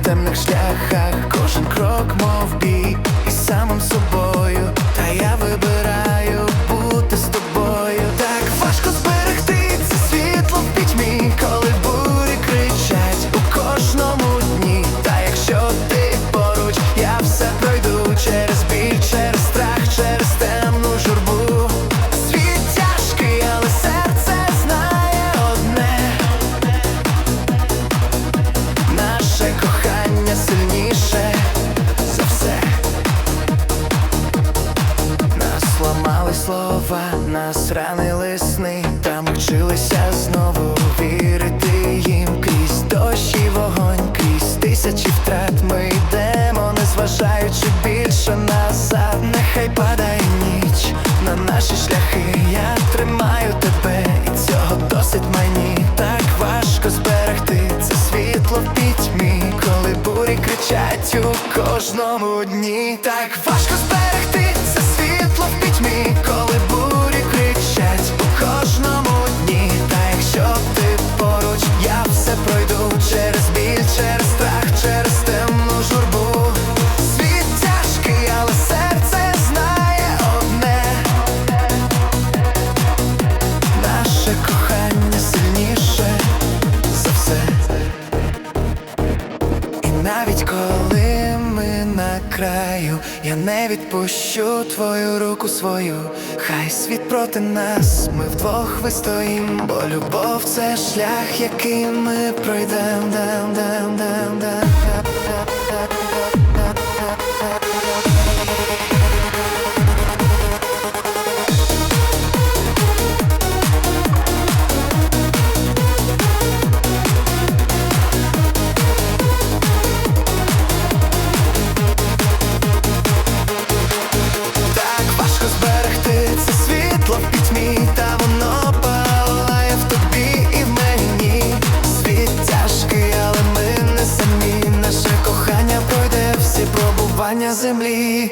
темних шляхах, слова, нас ранили сни, та ми вчилися знову вірити їм крізь дощ і вогонь, крізь тисячі втрат ми йдемо, не зважаючи більше назад. Нехай падає ніч на наші шляхи. Я тримаю тебе, і цього досить мені. Так важко зберегти це світло в пітьмі, коли бурі кричать у кожному дні. Так важко зберегти пітьмі, коли бурі кричать у кожному дні. Та якщо ти поруч, я все пройду через біль, через страх, через темну журбу. Світ тяжкий, але серце знає одне. Наше кохання сильніше за все. І навіть коли краю, я не відпущу твою руку свою. Хай світ проти нас, ми вдвох вистоїм, бо любов це шлях, який ми пройдем. Дам, дам, дам, дам. Землі.